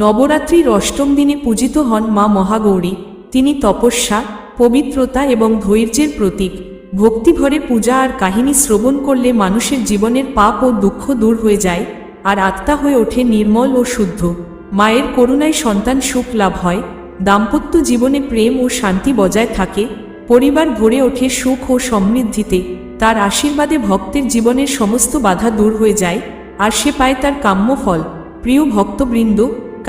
নবরাত্রির অষ্টম দিনে পূজিত হন মা মহাগৌরী। তিনি তপস্যা, পবিত্রতা এবং ধৈর্যের প্রতীক। ভক্তিভরে পূজা আর কাহিনী শ্রবণ করলে মানুষের জীবনের পাপ ও দুঃখ দূর হয়ে যায় আর আত্মা হয়ে ওঠে নির্মল ও শুদ্ধ। মায়ের করুণায় সন্তান সুখ লাভ হয়, দাম্পত্য জীবনে প্রেম ও শান্তি বজায় থাকে, পরিবার ভরে ওঠে সুখ ও সমৃদ্ধিতে। তার আশীর্বাদে ভক্তের জীবনের সমস্ত বাধা দূর হয়ে যায় আর সে পায় তার কাম্য ফল। প্রিয় ভক্তবৃন্দ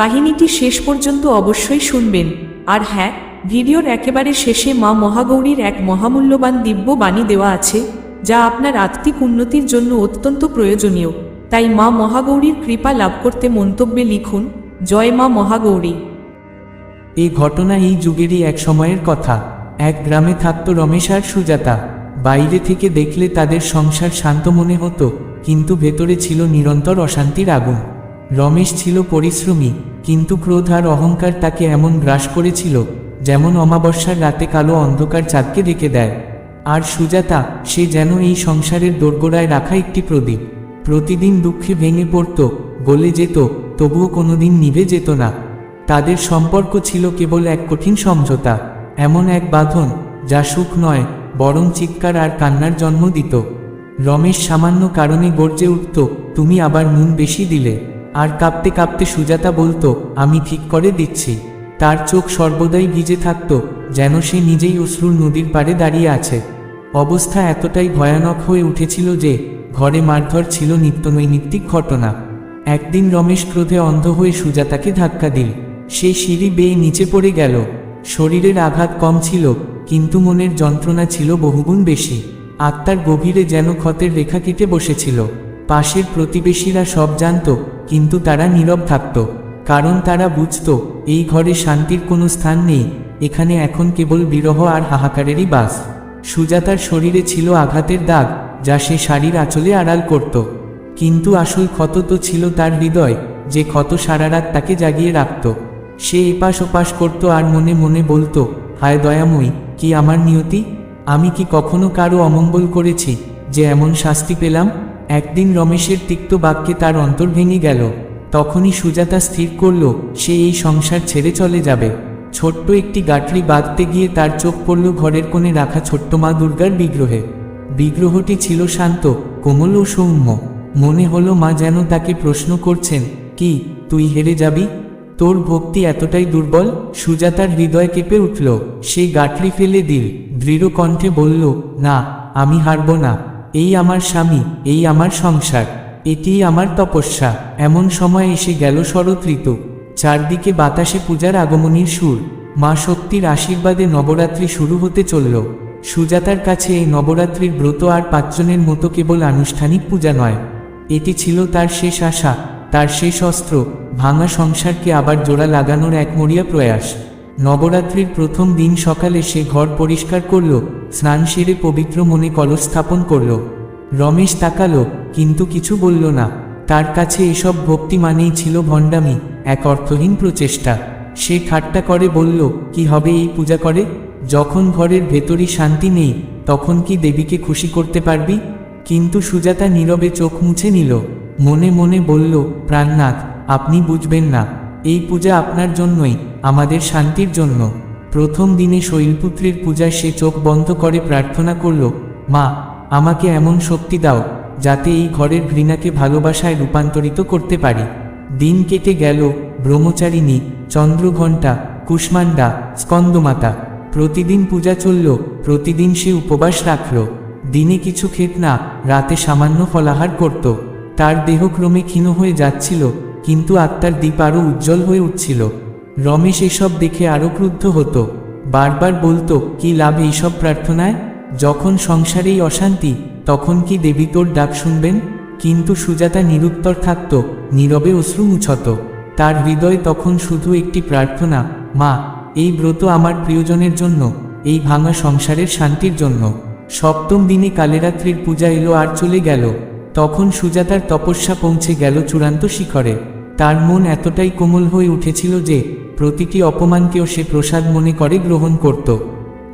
কাহিনীটি শেষ পর্যন্ত অবশ্যই শুনবেন। আর হ্যাঁ ভিডিওর একেবারে শেষে মা মহাগৌরীর এক মহামূল্যবান দিব্য বাণী দেওয়া আছে, যা আপনার আত্মিক উন্নতির জন্য অত্যন্ত প্রয়োজনীয়। তাই মা মহাগৌরীর কৃপা লাভ করতে মন্তব্যে লিখুন, জয় মা মহাগৌরী। এই ঘটনা এই যুগেরই এক সময়ের কথা। এক গ্রামে থাকত রমেশ আর সুজাতা। বাইরে থেকে দেখলে তাদের সংসার শান্ত মনে হতো, কিন্তু ভেতরে ছিল নিরন্তর অশান্তির আগুন। রমেশ ছিল পরিশ্রমী, কিন্তু ক্রোধ আর অহংকার তাকে এমন গ্রাস করেছিল, যেমন অমাবস্যার রাতে কালো অন্ধকার চাঁদকে ডেকে দেয়। আর সুজাতা, সে যেন এই সংসারের দোরগোড়ায় রাখা একটি প্রদীপ। প্রতিদিন দুঃখে ভেঙে পড়ত গলে যেত, তবুও কোনোদিন নিভে যেত না। তাদের সম্পর্ক ছিল কেবল এক কঠিন সমঝোতা, এমন এক বাঁধন, যা সুখ নয়, বরং চিৎকার আর কান্নার জন্ম দিত। রমেশ সামান্য কারণে গর্জে উঠত, তুমি আবার নুন বেশি দিলে। আর কাঁপতে কাঁপতে সুজাতা বলতো, আমি ঠিক করে দিচ্ছি। তার চোখ সর্বদাই ভিজে থাকত, যেন সে নিজেই অশ্রুর নদীর পাড়ে দাঁড়িয়ে আছে। অবস্থা এতটাই ভয়ানক হয়ে উঠেছিল যে, ঘরে মারধর ছিল নিত্যনৈমিত্তিক ঘটনা। একদিন রমেশ ক্রোধে অন্ধ হয়ে সুজাতাকে ধাক্কা দিল। সে সিঁড়ি বেয়ে নিচে পড়ে গেল। শরীরের আঘাত কম ছিল, কিন্তু মনের যন্ত্রণা ছিল বহুগুণ বেশি। আত্মার গভীরে যেন ক্ষতের রেখা কেটে বসেছিল। পাশের প্রতিবেশীরা সব জানত কিন্তু তারা নীরব থাকত, কারণ তারা বুঝত, এই ঘরে শান্তির কোনো স্থান নেই, এখানে এখন কেবল বিরহ আর হাহাকারেরই বাস। সুজাতার শরীরে ছিল আঘাতের দাগ, যা সে শাড়ির আঁচলে আড়াল করত। কিন্তু আসল ক্ষত তো ছিল তার হৃদয়, যে ক্ষত সারা রাত তাকে জাগিয়ে রাখত। সে এপাশ ওপাশ করত আর মনে মনে বলতো, হায় দয়াময়ী, কি আমার নিয়তি? আমি কি কখনো কারও অমঙ্গল করেছি, যে এমন শাস্তি পেলাম? একদিন রমেশের তিক্ত বাক্যে তার অন্তর ভেঙে গেল। তখনই সুজাতা স্থির করল, সে এই সংসার ছেড়ে চলে যাবে। ছোট্ট একটি গাঁটরি বাঁধতে গিয়ে তার চোখ পড়ল ঘরের কোণে রাখা ছোট্ট মা দুর্গার বিগ্রহে। বিগ্রহটি ছিল শান্ত, কোমল ও সৌম্য। মনে হলো মা যেন তাকে প্রশ্ন করছেন, কি, তুই হেরে যাবি? তোর ভক্তি এতটাই দুর্বল? সুজাতার হৃদয় কেঁপে উঠল। সে গাঁটরি ফেলে দিল, দৃঢ় কণ্ঠে বলল, না, আমি হারব না। এই আমার স্বামী, এই আমার সংসার, এটিই আমার তপস্যা। এমন সময় এসে গেল শরৎ ঋতু চারদিকে বাতাসে পূজার আগমনীর সুর। মা শক্তির আশীর্বাদে নবরাত্রি শুরু হতে চলল। সুজাতার কাছে এই নবরাত্রির ব্রত আর পাঁচজনের মতো কেবল আনুষ্ঠানিক পূজা নয়। এটি ছিল তার শেষ আশা, তার শেষ অস্ত্র, ভাঙা সংসারকে আবার জোড়া লাগানোর এক মরিয়া প্রয়াস। নবরাত্রির প্রথম দিন সকালে সে ঘর পরিষ্কার করল, স্নান সেরে পবিত্র মনে কলস স্থাপন করল। রমেশ তাকালো, কিন্তু কিছু বলল না। তার কাছে এসব ভক্তি মানেই ছিল ভণ্ডামি, এক অর্থহীন প্রচেষ্টা। সে ঠাট্টা করে বলল, কি হবে এই পূজা করে? যখন ঘরের ভেতরই শান্তি নেই, তখন কি দেবীকে খুশি করতে পারবি? কিন্তু সুজাতা নীরবে চোখ মুছে নিল। মনে মনে বলল, প্রাণনাথ, আপনি বুঝবেন না। এই পূজা আপনার জন্যই আমাদের শান্তির জন্য। প্রথম দিনে শৈলপুত্রের পূজায় সে চোখ বন্ধ করে প্রার্থনা করল, মা, আমাকে এমন শক্তি দাও, যাতে এই ঘরের ঘৃণাকে ভালোবাসায় রূপান্তরিত করতে পারি। দিন কেটে গেল, ব্রহ্মচারিণী, চন্দ্রঘণ্টা কুষ্মান্ডা স্কন্দমাতা। প্রতিদিন পূজা চলল, প্রতিদিন সে উপবাস রাখল। দিনে কিছু খেত না, রাতে সামান্য ফলাহার করত। তার দেহ ক্রমে ক্ষীণ হয়ে যাচ্ছিল, কিন্তু আত্মার দ্বীপ আরও উজ্জ্বল হয়ে উঠছিল। রমেশ এসব দেখে আরও ক্রুদ্ধ হতো। বারবার বলতো, কি লাভ এইসব প্রার্থনায়? যখন সংসারেই অশান্তি, তখন কি দেবী তোর ডাক শুনবেন? কিন্তু সুজাতা নিরুত্তর থাকত, নীরবে অশ্রু মুছত। তার হৃদয় তখন শুধু একটি প্রার্থনা, মা, এই ব্রত আমার প্রিয়জনের জন্য, এই ভাঙা সংসারের শান্তির জন্য। সপ্তম দিনে কালেরাত্রির পূজা এলো আর চলে গেল। তখন সুজাতার তপস্যা পৌঁছে গেল চূড়ান্ত শিখরে। তার মন এতটাই কোমল হয়ে উঠেছিল যে, প্রতিটি অপমানকেও সে প্রসাদ মনে করে গ্রহণ করত।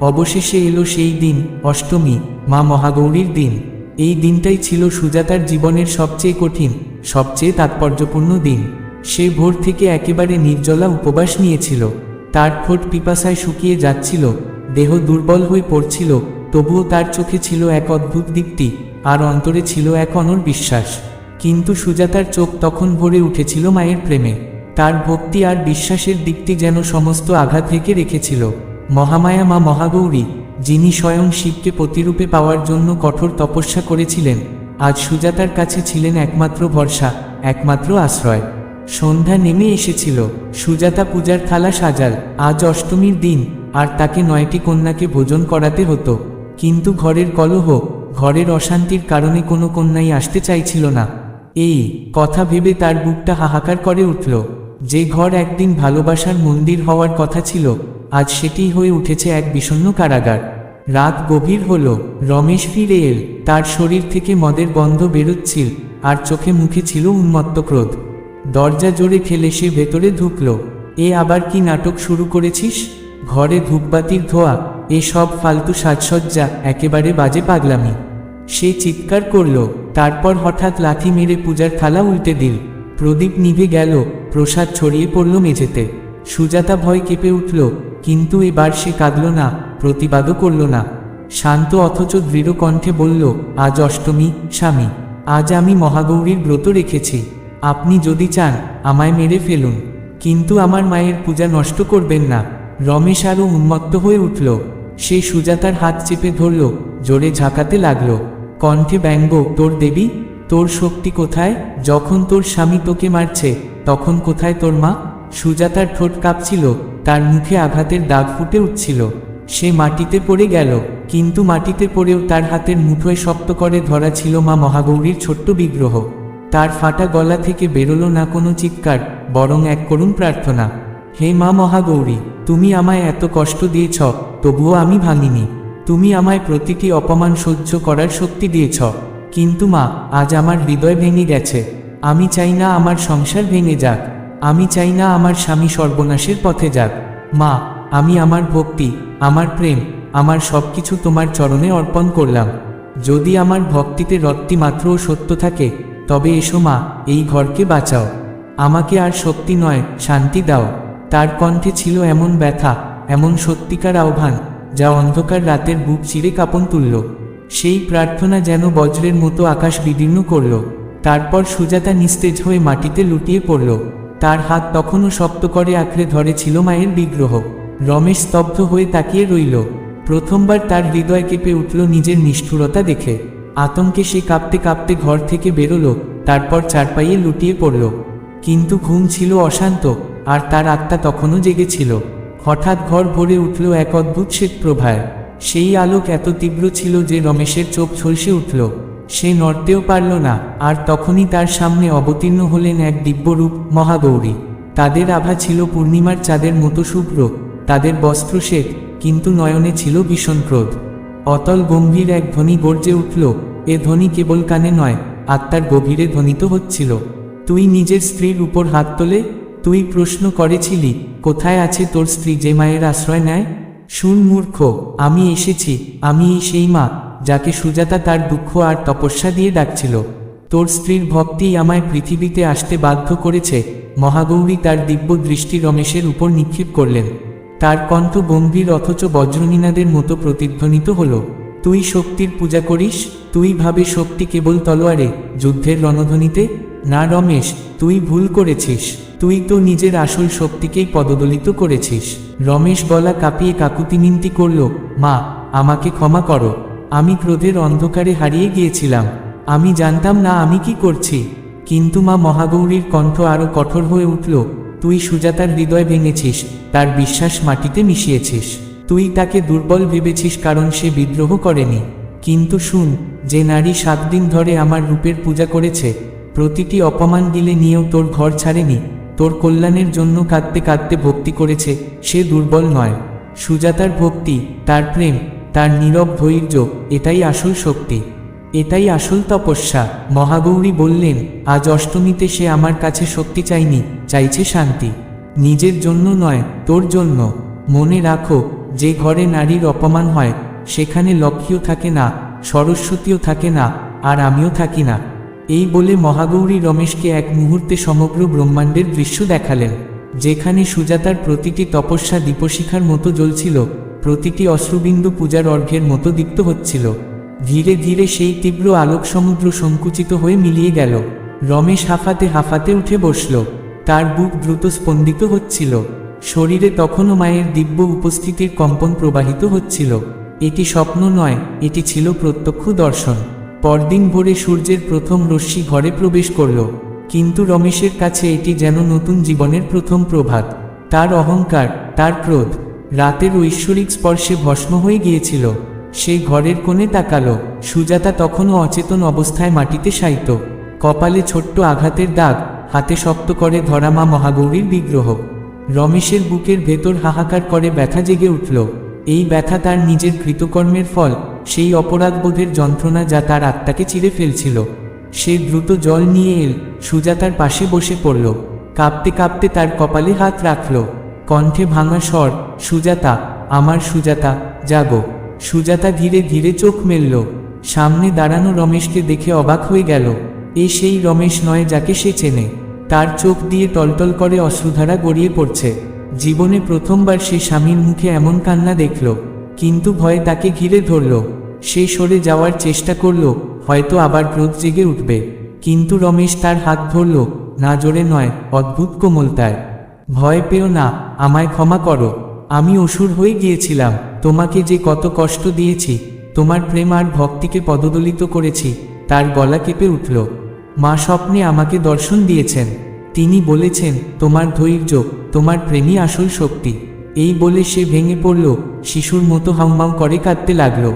অবশেষে এলো সেই দিন, অষ্টমী, মা মহাগৌরীর দিন। এই দিনটাই ছিল সুজাতার জীবনের সবচেয়ে কঠিন, সবচেয়ে তাৎপর্যপূর্ণ দিন। সে ভোর থেকে একেবারে নির্জলা উপবাস নিয়েছিল। তার ঠোঁট পিপাসায় শুকিয়ে যাচ্ছিল, দেহ দুর্বল হয়ে পড়ছিল, তবুও তার চোখে ছিল এক অদ্ভুত দীপ্তি, আর অন্তরে ছিল এক অনর বিশ্বাস। কিন্তু সুজাতার চোখ তখন ভরে উঠেছিল মায়ের প্রেমে। তার ভক্তি আর বিশ্বাসের দিকটি যেন সমস্ত আঘাত রেখে রেখেছিল। মহামায়া মা মহাগৌরী, যিনি স্বয়ং শিবকে প্রতিরূপে পাওয়ার জন্য কঠোর তপস্যা করেছিলেন, আজ সুজাতার কাছে ছিলেন একমাত্র ভরসা, একমাত্র আশ্রয়। সন্ধ্যা নেমে এসেছিল, সুজাতা পূজার থালা সাজাল, আজ অষ্টমীর দিন, আর তাকে নয়টি কন্যাকে ভোজন করাতে হতো। কিন্তু ঘরের কলহ, ঘরের অশান্তির কারণে কোনো কন্যাই আসতে চাইছিল না। এই, কথা ভেবে তার বুকটা হাহাকার করে উঠল। যে ঘর একদিন ভালোবাসার মন্দির হওয়ার কথা ছিল, আজ সেটিই হয়ে উঠেছে এক বিষণ্ণ কারাগার। রাত গভীর হল, রমেশ ফিরে এল, তার শরীর থেকে মদের গন্ধ বেরোচ্ছিল, আর চোখে মুখে ছিল উন্মত্ত ক্রোধ। দরজা জোরে খেলে সে ভেতরে ঢুকল, এ আবার কি নাটক শুরু করেছিস? ঘরে ধূপবাতির ধোয়া, এ সব ফালতু সাজসজ্জা, একেবারে বাজে পাগলামি। সে চিৎকার করল তারপর হঠাৎ লাথি মেরে পূজার থালা উল্টে দিল। প্রদীপ নিভে গেল, প্রসাদ ছড়িয়ে পড়ল মেঝেতে। সুজাতা ভয় কেঁপে উঠল, কিন্তু এবার সে কাঁদল না, প্রতিবাদও করল না। শান্ত অথচ দৃঢ় কণ্ঠে বলল, আজ অষ্টমী, স্বামী, আজ আমি মহাগৌরীর ব্রত রেখেছি। আপনি যদি চান, আমায় মেরে ফেলুন। কিন্তু আমার মায়ের পূজা নষ্ট করবেন না। রমেশ আরও উন্মত্ত হয়ে উঠল। সে সুজাতার হাত চেপে ধরল, জোরে ঝাঁকাতে লাগল। কণ্ঠে ব্যঙ্গ, তোর দেবী, তোর শক্তি কোথায়? যখন তোর স্বামী তোকে মারছে, তখন কোথায় তোর মা? সুজাতার ঠোঁট কাঁপছিল, তার মুখে আঘাতের দাগ ফুটে উঠছিল। সে মাটিতে পড়ে গেল, কিন্তু মাটিতে পড়েও তার হাতের মুঠোয় শক্ত করে ধরা ছিল মা মহাগৌরীর ছোট্ট বিগ্রহ। তার ফাটা গলা থেকে বেরোলো না কোনো চিৎকার, বরং এক করুণ প্রার্থনা, হে মা মহাগৌরী, তুমি আমায় এত কষ্ট দিয়েছ, তবুও আমি ভাঙিনি। তুমি আমায় প্রতিটি অপমান সহ্য করার শক্তি দিয়েছ। কিন্তু মা, আজ আমার হৃদয় ভেঙে গেছে। আমি চাই না আমার সংসার ভেঙে যাক। আমি চাই না আমার স্বামী সর্বনাশের পথে যাক। মা, আমি আমার ভক্তি, আমার প্রেম, আমার সব কিছু তোমার চরণে অর্পণ করলাম। যদি আমার ভক্তিতে রত্তি মাত্রও সত্য থাকে, তবে এসো মা, এই ঘরকে বাঁচাও। আমাকে আর শক্তি নয়, শান্তি দাও। তার কণ্ঠে ছিল এমন ব্যথা, এমন সত্যিকার আহ্বান। যা অন্ধকার রাতের বুক চিরে কাঁপন তুলল। সেই প্রার্থনা যেন বজ্রের মতো আকাশ বিদীর্ণ করল। তারপর সুজাতা নিস্তেজ হয়ে মাটিতে লুটিয়ে পড়ল। তার হাত তখনও শক্ত করে আঁকড়ে ধরেছিল মায়ের বিগ্রহ। রমেশ স্তব্ধ হয়ে তাকিয়ে রইল। প্রথমবার তার হৃদয় কেঁপে উঠল নিজের নিষ্ঠুরতা দেখে। আতঙ্কে সে কাঁপতে কাঁপতে ঘর থেকে বেরোলো, তারপর চারপাইয়ে লুটিয়ে পড়ল। কিন্তু ঘুম ছিল অশান্ত, আর তার আত্মা তখনও জেগেছিল। হঠাৎ ঘর ভরে উঠল এক অদ্ভুত শ্বেত প্রভায়। সেই আলোক এত তীব্র ছিল যে রমেশের চোখ ঝলসে উঠল। সে নড়তেও পারল না, আর তখনই তার সামনে অবতীর্ণ হলেন এক দিব্যরূপ মহাগৌরী। তাদের আভা ছিল পূর্ণিমার চাঁদের মতো শুভ্র, তাদের বস্ত্র শ্বেত, কিন্তু নয়নে ছিল ভীষণ ক্রোধ। অতল গম্ভীর এক ধ্বনি গর্জে উঠল, এ ধ্বনি কেবল কানে নয়, আত্মার গভীরে ধ্বনিত হচ্ছিল। তুই নিজের স্ত্রীর উপর হাত তোলে তুই প্রশ্ন করেছিলি, কোথায় আছে তোর স্ত্রী যে মায়ের আশ্রয় নেয়? শুন মূর্খ, আমি এসেছি আমি সেই মা, যাকে সুজাতা তার দুঃখ আর তপস্যা দিয়ে ডাকছিল। তোর স্ত্রীর ভক্তিই আমায় পৃথিবীতে আসতে বাধ্য করেছে, মহাগৌরী তার দিব্য দৃষ্টি রমেশের উপর নিক্ষেপ করলেন। তার কণ্ঠ গম্ভীর অথচ বজ্রনীনাদের মতো প্রতিধ্বনিত হল। তুই শক্তির পূজা করিস, তুই ভাবে শক্তি কেবল তলোয়ারে, যুদ্ধের রণধ্বনিতে না রমেশ, তুই ভুল করেছিস। তুই তো নিজের আসল শক্তিকেই পদদলিত করেছিস। রমেশ গলা কাঁপিয়ে কাকুতি মিনতি করল, মা, আমাকে ক্ষমা করো। আমি ক্রোধের অন্ধকারে হারিয়ে গিয়েছিলাম। আমি জানতাম না আমি কি করছি। কিন্তু মা মহাগৌরীর কণ্ঠ আরও কঠোর হয়ে উঠল, তুই সুজাতার হৃদয় ভেঙেছিস, তার বিশ্বাস মাটিতে মিশিয়েছিস। তুই তাকে দুর্বল ভেবেছিস কারণ সে বিদ্রোহ করেনি। কিন্তু শুন, যে নারী সাত দিন ধরে আমার রূপের পূজা করেছে প্রতিটি অপমান গিলে নিয়েও তোর ঘর ছাড়েনি। তোর কল্যাণের জন্য কাঁদতে কাঁদতে ভক্তি করেছে, সে দুর্বল নয়। সুজাতার ভক্তি, তার প্রেম, তার নীরব ধৈর্য, এটাই আসল শক্তি। এটাই আসল তপস্যা। মহাগৌরী বললেন, আজ অষ্টমীতে সে আমার কাছে শক্তি চাইনি, চাইছে শান্তি। নিজের জন্য নয়, তোর জন্য। মনে রাখো, যে ঘরে নারীর অপমান হয়, সেখানে লক্ষ্মীও থাকে না, সরস্বতীও থাকে না, আর আমিও থাকি না। এই বলে মহাগৌরী রমেশকে এক মুহূর্তে সমগ্র ব্রহ্মাণ্ডের দৃশ্য দেখালেন, যেখানে সুজাতার প্রতিটি তপস্যা দীপশিখার মতো জ্বলছিল, প্রতিটি অশ্রুবিন্দু পূজার অর্ঘ্যের মতো দীপ্ত হচ্ছিল। ধীরে ধীরে সেই তীব্র আলোক সমুদ্র সংকুচিত হয়ে মিলিয়ে গেল। রমেশ হাফাতে হাফাতে উঠে বসল, তার বুক দ্রুত স্পন্দিত হচ্ছিল। শরীরে তখনও মায়ের দিব্য উপস্থিতির কম্পন প্রবাহিত হচ্ছিল। এটি স্বপ্ন নয়, এটি ছিল প্রত্যক্ষ দর্শন। পরদিন ভোরে সূর্যের প্রথম রশ্মি ঘরে প্রবেশ করল। কিন্তু রমেশের কাছে এটি যেন নতুন জীবনের প্রথম প্রভাত। তার অহংকার, তার ক্রোধ, রাতের ঐশ্বরিক স্পর্শে ভস্ম হয়ে গিয়েছিল। সে ঘরের কোণে তাকালো। সুজাতা তখনও অচেতন অবস্থায় মাটিতে শায়িত। কপালে ছোট্ট আঘাতের দাগ, হাতে শক্ত করে ধরা মা মহাগৌরীর বিগ্রহ। রমেশের বুকের ভেতর হাহাকার করে ব্যথা জেগে উঠল। এই ব্যথা তার নিজের কৃতকর্মের ফল। সেই অপরাধবোধের যন্ত্রণা যা তার আত্মাকে চিরে ফেলছিল। সে দ্রুত জল নিয়ে এল সুজাতার পাশে বসে পড়ল, কাঁপতে কাঁপতে তার কপালে হাত রাখল। কণ্ঠে ভাঙা স্বর, সুজাতা, আমার সুজাতা, জাগো। সুজাতা ধীরে ধীরে চোখ মেলল। সামনে দাঁড়ানো রমেশকে দেখে অবাক হয়ে গেল। এ সেই রমেশ নয় যাকে সে চেনে। তার চোখ দিয়ে টলটল করে অশ্রুধারা গড়িয়ে পড়ছে। জীবনে প্রথমবার সে স্বামীর মুখে এমন কান্না দেখল। কিন্তু ভয়ে তাকে ঘিরে ধরল। সে সরে যাওয়ার চেষ্টা করল, হয়তো আবার ক্রোধ জেগে উঠবে। কিন্তু রমেশ তার হাত ধরল, না জোরে নয়, অদ্ভুত কোমলতায়। ভয় পেও না, আমায় ক্ষমা করো। আমি অসুর হয়ে গিয়েছিলাম, তোমাকে যে কত কষ্ট দিয়েছি, তোমার প্রেম আর ভক্তিকে পদদলিত করেছি, তার গলা কেঁপে উঠল। মা স্বপ্নে আমাকে দর্শন দিয়েছেন। তিনি বলেছেন, তোমার ধৈর্য, তোমার প্রেমই আসল শক্তি। এই বলে সে ভেঙে পড়ল, শিশুর মতো হাউমাউ করে কাঁদতে লাগল।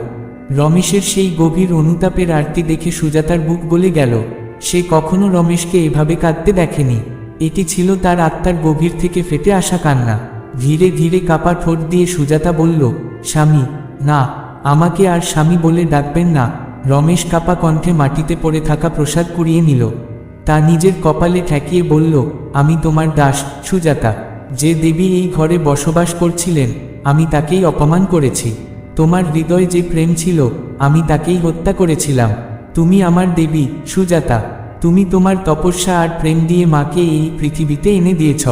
রমেশের সেই গভীর অনুতাপের আরতি দেখে সুজাতার বুক বলে গেল। সে কখনো রমেশকে এভাবে কাঁদতে দেখেনি। এটি ছিল তার আত্মার গভীর থেকে ফেটে আসা কান্না। ধীরে ধীরে কাপা ঠোঁট দিয়ে সুজাতা বলল, স্বামী, না, আমাকে আর স্বামী বলে ডাকবেন না। রমেশ কাপা কণ্ঠে মাটিতে পড়ে থাকা প্রসাদ কুড়িয়ে নিল। তা নিজের কপালে ঠেকিয়ে বলল, আমি তোমার দাস, সুজাতা। যে দেবী এই ঘরে বসবাস করছিলেন, আমি তাকেই অপমান করেছি। তোমার হৃদয়ে যে প্রেম ছিল, আমি তাকেই হত্যা করেছিলাম। তুমি আমার দেবী, সুজাতা। তুমি তোমার তপস্যা আর প্রেম দিয়ে মাকে এই পৃথিবীতে এনে দিয়েছ।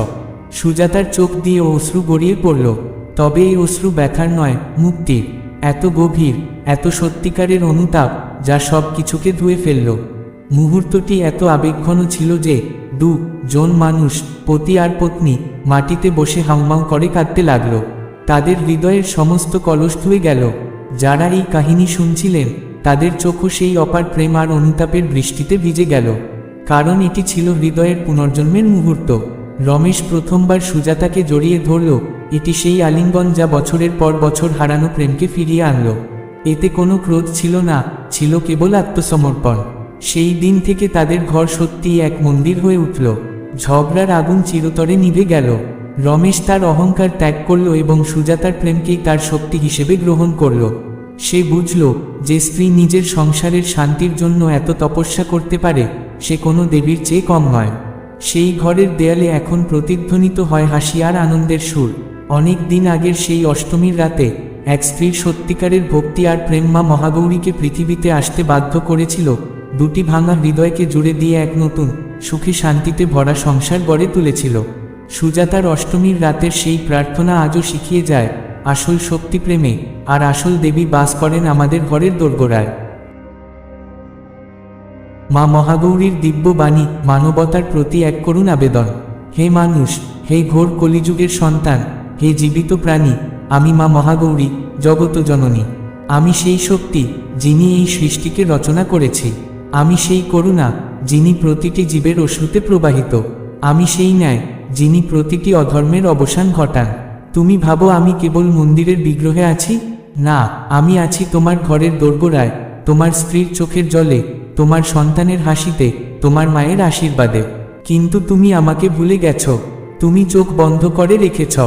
সুজাতার চোখ দিয়ে অশ্রু গড়িয়ে পড়ল। তবে এই অশ্রু ব্যথার নয়, মুক্তির। এত গভীর, এত সত্যিকারের অনুতাপ, যা সব কিছুকে ধুয়ে ফেলল। মুহূর্তটি এত আবেগঘন ছিল যে দু জন মানুষ, পতি আর পত্নী, মাটিতে বসে হাউমাউ করে কাঁদতে লাগল। তাদের হৃদয়ের সমস্ত কলস ধুয়ে গেল। যারা এই কাহিনী শুনছিলেন, তাদের চোখও সেই অপার প্রেম আর অনুতাপের বৃষ্টিতে ভিজে গেল। কারণ এটি ছিল হৃদয়ের পুনর্জন্মের মুহূর্ত। রমেশ প্রথমবার সুজাতাকে জড়িয়ে ধরল, এটি সেই আলিঙ্গন যা বছরের পর বছর হারানো প্রেমকে ফিরিয়ে আনল। এতে কোনো ক্রোধ ছিল না, ছিল কেবল আত্মসমর্পণ। সেই দিন থেকে তাদের ঘর সত্যিই এক মন্দির হয়ে উঠল। ঝগড়ার আগুন চিরতরে নিভে গেল। রমেশ তার অহংকার ত্যাগ করল এবং সুজাতার প্রেমকেই তার শক্তি হিসেবে গ্রহণ করল। সে বুঝল যে স্ত্রী নিজের সংসারের শান্তির জন্য এত তপস্যা করতে পারে, সে কোনো দেবীর চেয়ে কম নয়। সেই ঘরের দেয়ালে এখন প্রতিধ্বনিত হয় হাসি আর আনন্দের সুর। অনেক দিন আগের সেই অষ্টমীর রাতে এক স্ত্রীর সত্যিকারের ভক্তি আর প্রেম মা মহাগৌরীকে পৃথিবীতে আসতে বাধ্য করেছিল। দুটি ভাঙা হৃদয়কে জুড়ে দিয়ে এক নতুন সুখী শান্তিতে ভরা সংসার গড়ে তুলেছিল। সুজাতার অষ্টমীর রাতের সেই প্রার্থনা আজও শিখিয়ে যায়, আসল শক্তি প্রেমে আর আসল দেবী বাস করেন আমাদের ঘরের দোরগোড়ায়। মা মহাগৌরীর দিব্য বাণী মানবতার প্রতি এক করুণ আবেদন। হে মানুষ, হে ঘোর কলিযুগের সন্তান, হে জীবিত প্রাণী, আমি মা মহাগৌরী জগত জননী। আমি সেই শক্তি যিনি এই সৃষ্টিকে রচনা করেছি। আমি সেই করুণা যিনি প্রতিটি জীবের অশ্রুতে প্রবাহিত। আমি সেই ন্যায় যিনি প্রতিটি অধর্মের অবসান ঘটান। তুমি ভাবো আমি কেবল মন্দিরের বিগ্রহে আছি? না, আমি আছি তোমার ঘরের দোরগোড়ায়, তোমার স্ত্রীর চোখের জলে, তোমার সন্তানের হাসিতে, তোমার মায়ের আশীর্বাদে। কিন্তু তুমি আমাকে ভুলে গেছ, তুমি চোখ বন্ধ করে রেখেছ।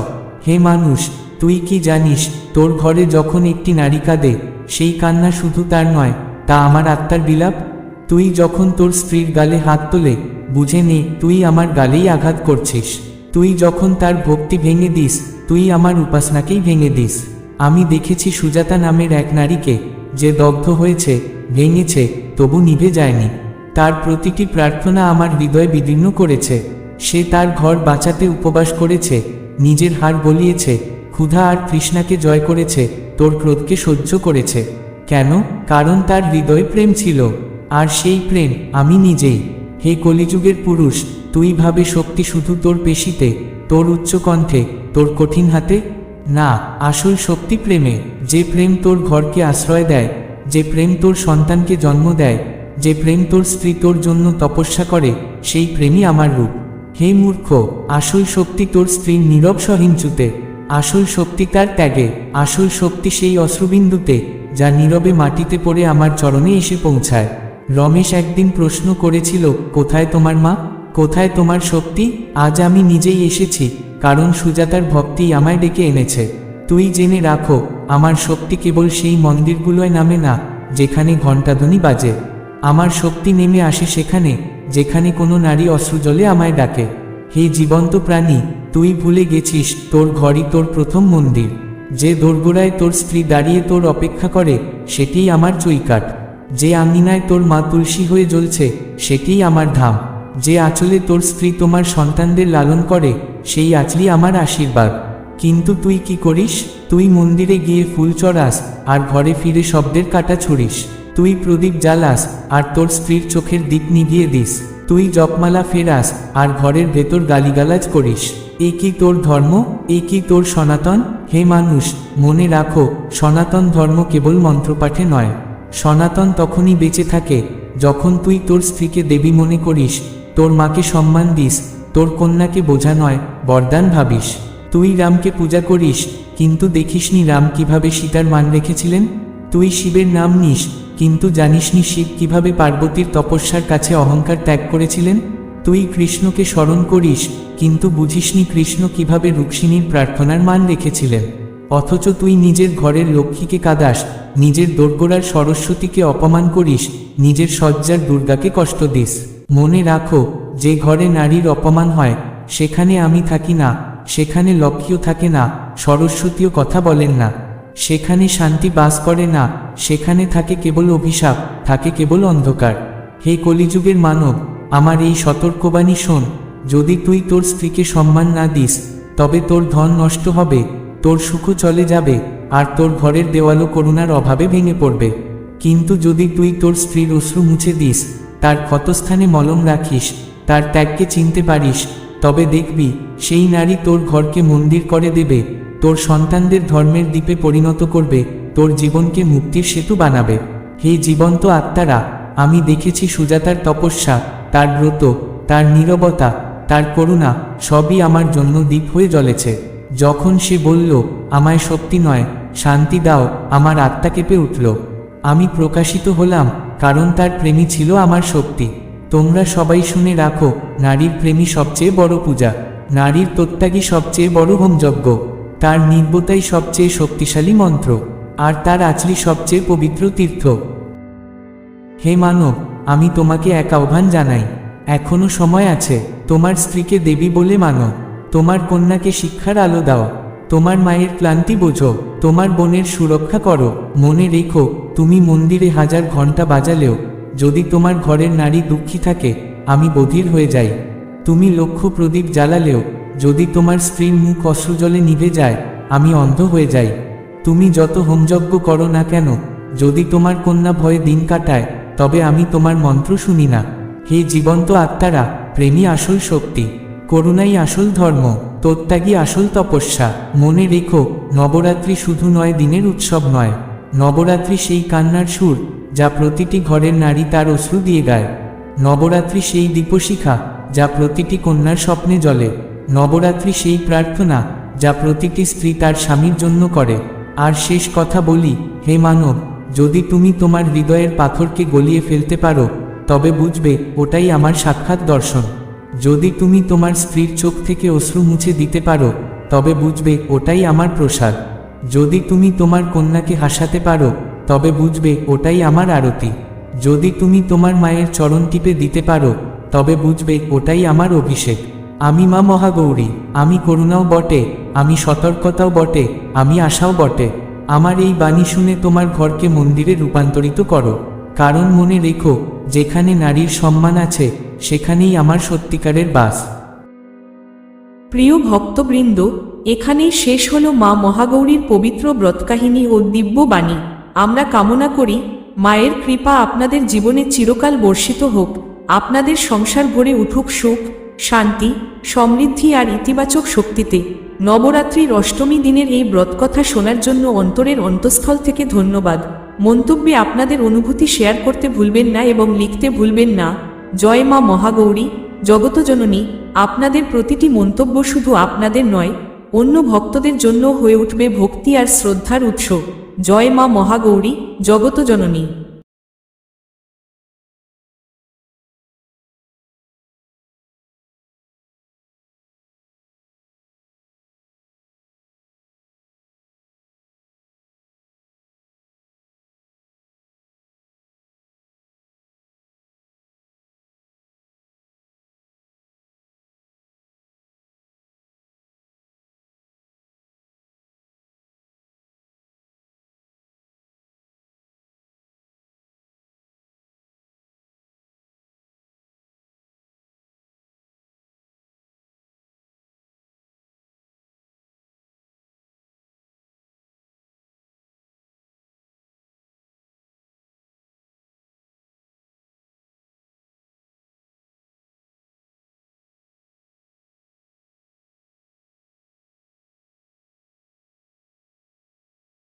হে মানুষ, তুই কি জানিস, তোর ঘরে যখন একটি নারী কাঁদে, সেই কান্না শুধু তার নয়, তা আমার আত্মার বিলাপ? তুই যখন তোর স্ত্রীর গালে হাত তোলে, বুঝে নে, তুই আমার গালেই আঘাত করছিস। তুই যখন তার ভক্তি ভেঙে দিস, তুই আমার উপাসনাকেই ভেঙে দিস। আমি দেখেছি সুজাতা নামের এক নারীকে, যে দগ্ধ হয়েছে, ভেঙেছে, তবু নিভে যায়নি। তার প্রতিটি প্রার্থনা আমার হৃদয় বিদীর্ণ করেছে। সে তার ঘর বাঁচাতে উপবাস করেছে, নিজের হার গলিয়েছে ক্ষুধা আর তৃষ্ণাকে জয় করেছে, তোর ক্রোধকে সহ্য করেছে। কেন? কারণ তার হৃদয়ে প্রেম ছিল। আর সেই প্রেম আমি নিজেই। হে কলিযুগের পুরুষ, তুই ভাবে শক্তি শুধু তোর পেশিতে, তোর উচ্চ কণ্ঠে, তোর কঠিন হাতে? না, আসল শক্তি প্রেমে, যে প্রেম তোর ঘরকে আশ্রয় দেয়, যে প্রেম তোর সন্তানকে জন্ম দেয়, যে প্রেম তোর স্ত্রী তোর জন্য তপস্যা করে, সেই প্রেমই আমার রূপ। হে মূর্খ, আসল শক্তি তোর স্ত্রীর নীরব সহিংসুতে, আসল শক্তি তার ত্যাগে, আসল শক্তি সেই অশ্রুবিন্দুতে, যা নীরবে মাটিতে পড়ে আমার চরণে এসে পৌঁছায়। রমেশ একদিন প্রশ্ন করেছিল, কোথায় তোমার মা? কোথায় তোমার শক্তি? আজ আমি নিজেই এসেছি, কারণ সুজাতার ভক্তি আমায় ডেকে এনেছে। তুই জেনে রাখো, আমার শক্তি কেবল সেই মন্দিরগুলোয় নামে না, যেখানে ঘণ্টাধ্বনি বাজে। আমার শক্তি নেমে আসে সেখানে, যেখানে কোনো নারী অশ্রুজলে আমায় ডাকে। হে জীবন্ত প্রাণী, তুই ভুলে গেছিস তোর ঘরই তোর প্রথম মন্দির। যে দোরগোড়ায় তোর স্ত্রী দাঁড়িয়ে তোর অপেক্ষা করে, সেটিই আমার চৈকাট যে আঙিনায় তোর মা তুলসী হয়ে জ্বলছে, সেটিই আমার ধাম। যে আঁচলে তোর স্ত্রী তোমার সন্তানদের লালন করে, সেই আঁচলই আমার আশীর্বাদ। কিন্তু তুই কি করিস? তুই মন্দিরে গিয়ে ফুল চড়াস, আর ঘরে ফিরে শব্দের কাটা ছুড়িস। তুই প্রদীপ জ্বালাস, আর তোর স্ত্রীর চোখের দিক নিভিয়ে দিস। তুই জপমালা ফেরাস, আর ঘরের ভেতর গালিগালাজ করিস। এ কি তোর ধর্ম? এ কি তোর সনাতন? হে মানুষ, মনে রাখো, সনাতন ধর্ম কেবল মন্ত্রপাঠে নয়। সনাতন তখনই বেঁচে থাকে, যখন তুই তোর স্ত্রীকে দেবী মনে করিস, তোর মাকে সম্মান দিস, তোর কন্যাকে বোঝা নয়, বরদান ভাবিস। তুই রামকে পূজা করিস, কিন্তু দেখিসনি রাম কীভাবে সীতার মান রেখেছিলেন? তুই শিবের নাম নিস, কিন্তু জানিসনি শিব কীভাবে পার্বতীর তপস্যার কাছে অহংকার ত্যাগ করেছিলেন? তুই কৃষ্ণকে স্মরণ করিস, কিন্তু বুঝিসনি কৃষ্ণ কীভাবে রুক্মিণীর প্রার্থনার মান রেখেছিলেন। অথচ তুই নিজের ঘরের লক্ষ্মীকে কাদাস, নিজের দোরগোড়ার সরস্বতীকে অপমান করিস, নিজের শয্যার দুর্গাকে কষ্ট দিস। মনে রাখো, যে ঘরে নারীর অপমান হয়, সেখানে আমি থাকি না, সেখানে লক্ষ্মীও থাকে না, সরস্বতীও কথা বলেন না। সেখানে শান্তি বাস করে না, সেখানে থাকে কেবল অভিশাপ, থাকে কেবল অন্ধকার। হে কলিযুগের মানব, আমার এই সতর্কবাণী শোন, যদি তুই তোর স্ত্রীকে সম্মান না দিস, তবে তোর ধন নষ্ট হবে তোর সুখও চলে যাবে, আর তোর ঘরের দেওয়ালও করুণার অভাবে ভেঙে পড়বে। কিন্তু যদি তুই তোর স্ত্রীর অশ্রু মুছে দিস, তার ক্ষতস্থানে মলম রাখিস, তার ত্যাগকে চিনতে পারিস, তবে দেখবি, সেই নারী তোর ঘরকে মন্দির করে দেবে, তোর সন্তানদের ধর্মের দ্বীপে পরিণত করবে, তোর জীবনকে মুক্তির সেতু বানাবে। হে জীবন্ত আত্মারা, আমি দেখেছি সুজাতার তপস্যা, তার ব্রত, তার নীরবতা, তার করুণা, সবই আমার জন্য দ্বীপ হয়ে জ্বলেছে। যখন সে বলল, আমায় শক্তি নয়, শান্তি দাও আমার আত্মা কেঁপে উঠল। আমি প্রকাশিত হলাম, কারণ তার প্রেমী ছিল আমার শক্তি। তোমরা সবাই শুনে রাখো, নারীর প্রেমী সবচেয়ে বড় পূজা। নারীর প্রত্যাগী সবচেয়ে বড় হোমযজ্ঞ। তার নির্বতাই সবচেয়ে শক্তিশালী মন্ত্র। আর তার আচলি সবচেয়ে পবিত্র তীর্থ। হে মানব, আমি তোমাকে এক আহ্বান জানাই। এখনও সময় আছে, তোমার স্ত্রীকে দেবী বলে মানো। তোমার কন্যাকে শিক্ষার আলো দাও, তোমার মায়ের ক্লান্তি বোঝো, তোমার বোনের সুরক্ষা করো, মনে রেখো, তুমি মন্দিরে হাজার ঘণ্টা বাজালেও, যদি তোমার ঘরের নারী দুঃখী থাকে, আমি বধির হয়ে যাই। তুমি লক্ষ প্রদীপ জ্বালালেও, যদি তোমার স্ত্রীর মুখ অশ্রুজলে নিভে যায়, আমি অন্ধ হয়ে যাই। তুমি যত হোমযজ্ঞ করো না কেন, যদি তোমার কন্যা ভয়ে দিন কাটায়, তবে আমি তোমার মন্ত্র শুনি না। হে জীবন্ত আত্মারা, প্রেমী আসল শক্তি। করুণাই আসল ধর্ম তোত্যাগী আসল তপস্যা। মনে রেখো, নবরাত্রি শুধু নয় দিনের উৎসব নয়। নবরাত্রি সেই কান্নার সুর, যা প্রতিটি ঘরের নারী তার অশ্রু দিয়ে গায়। নবরাত্রি সেই দীপশিখা, যা প্রতিটি কন্যার স্বপ্নে জ্বলে। নবরাত্রি সেই প্রার্থনা, যা প্রতিটি স্ত্রী তার স্বামীর জন্য করে। আর শেষ কথা বলি, হে মানব, যদি তুমি তোমার হৃদয়ের পাথরকে গলিয়ে ফেলতে পারো, তবে বুঝবে, ওটাই আমার সাক্ষাৎ দর্শন। যদি তুমি তোমার স্ত্রীর চোখ থেকে অশ্রু মুছে দিতে পারো, তবে বুঝবে ওটাই আমার প্রসাদ। যদি তুমি তোমার কন্যাকে হাসাতে পারো, তবে বুঝবে ওটাই আমার আরতি। যদি তুমি তোমার মায়ের চরণ টিপে দিতে পারো, তবে বুঝবে ওটাই আমার অভিষেক। আমি মা মহাগৌরী, আমি করুণাও বটে, আমি সতর্কতাও বটে, আমি আশাও বটে। আমার এই বাণী শুনে তোমার ঘরকে মন্দিরে রূপান্তরিত করো। কারণ মনে রেখো, যেখানে নারীর সম্মান আছে, সেখানেই আমার সত্যিকারের বাস। প্রিয় ভক্তবৃন্দ, এখানেই শেষ হল মা মহাগৌরীর পবিত্র ব্রতকাহিনী ও দিব্য বাণী। আমরা কামনা করি, মায়ের কৃপা আপনাদের জীবনে চিরকাল বর্ষিত হোক। আপনাদের সংসার ভরে উঠুক সুখ, শান্তি, সমৃদ্ধি আর ইতিবাচক শক্তিতে। নবরাত্রির অষ্টমী দিনের এই ব্রতকথা শোনার জন্য অন্তরের অন্তঃস্থল থেকে ধন্যবাদ। মন্তব্যে আপনাদের অনুভূতি শেয়ার করতে ভুলবেন না এবং লিখতে ভুলবেন না। জয় মা মহাগৌরী জগতজননী আপনাদের প্রতিটি মন্তব্য শুধু আপনাদের নয়, অন্য ভক্তদের জন্য হয়ে উঠবে ভক্তি আর শ্রদ্ধার উৎস। জয় মা মহাগৌরী জগতজননী